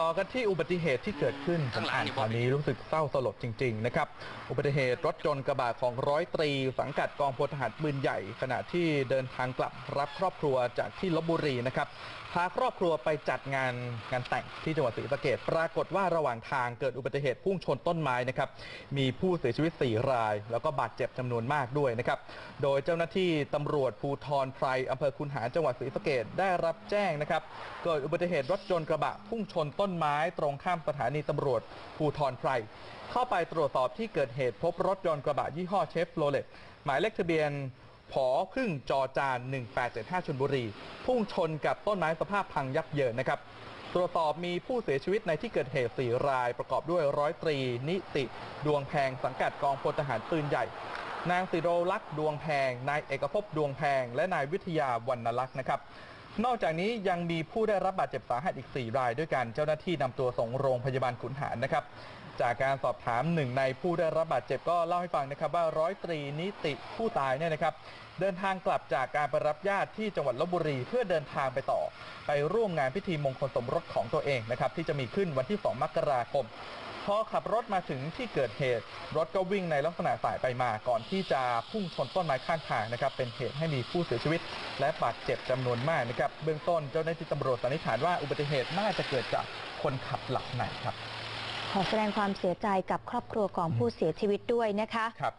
ต่อกันที่อุบัติเหตุที่เกิดขึ้นผมอ่านข่าวนี้รู้สึกเศร้าสลดจริง ๆ นะครับ อุบัติเหตุรถยนต์กระบะของร้อยตรี สังกัดกองพลทหารปืนใหญ่ ขณะที่เดินทางกลับรับครอบครัวจากที่ลบบุรีนะครับพาครอบครัวไปจัดงานงานแต่งที่จังหวัดศรีสะเกดปรากฏว่าระหว่างทางเกิดอุบัติเหตุพุ่งชนต้นไม้นะครับมีผู้เสียชีวิต 4 ราย แล้วก็บาดเจ็บจำนวนมากด้วยนะครับโดยเจ้าหน้าที่ตำรวจภูธรไพรอำเภอคุนหารจังหวัดศรีสะเกดได้รับแจ้งนะครับเกิดอุบัติเหตุรถยนต์กระบะพุ่งชนต้นนไม้ตรงข้ามสถานีตำรวจภูธรไพร เข้าไปตรวจสอบที่เกิดเหตุพบรถยนต์กระบะยี่ห้อเชฟโรเลตหมายเลขทะเบียนผอพึ่งจอจาน 1875ชนบุรี พุ่งชนกับต้นไม้สภาพพังยับเยินนะครับตรวจสอบมีผู้เสียชีวิตในที่เกิดเหตุ 4 รายประกอบด้วยร้อยตรี นิติ ดวงแพงสังกัดกองพลทหารปืนใหญ่ นางสิโรลักษ์ดวงแพง นายเอกภพดวงแพง และนายวิทยาวรรณลักษ์นะครับ นอกจากนี้ยังมีผู้ได้รับบาดเจ็บสาหัสอีก 4 รายด้วยกัน เจ้าหน้าที่นำตัวส่งโรงพยาบาลขุนหารนะครับ จากการสอบถามหนึ่งในผู้ได้รับบาดเจ็บก็เล่าให้ฟังนะครับว่าร้อยตรีนิติผู้ตายเนี่ยนะครับ เดินทางกลับจากการไปรับญาติที่จังหวัดลบบุรี เพื่อเดินทางไปต่อ ไปร่วมงานพิธีมงคลสมรสของตัวเองนะครับที่จะมีขึ้นวันที่ 2 มกราคม พอขับรถมาถึงที่เกิดเหตุ รถก็วิ่งในลักษณะสายไปมาก่อนที่จะพุ่งชนต้นไม้ข้างทางนะครับ เป็นเหตุให้มีผู้เสียชีวิต และบาดเจ็บจำนวนมากนะครับ เบื้องต้นเจ้าหน้าที่ตำรวจสันนิษฐานว่าอุบัติเหตุน่าจะเกิดจากคนขับหลับในครับ ขอแสดงความเสียใจกับครอบครัวของผู้เสียชีวิตด้วยนะคะครับ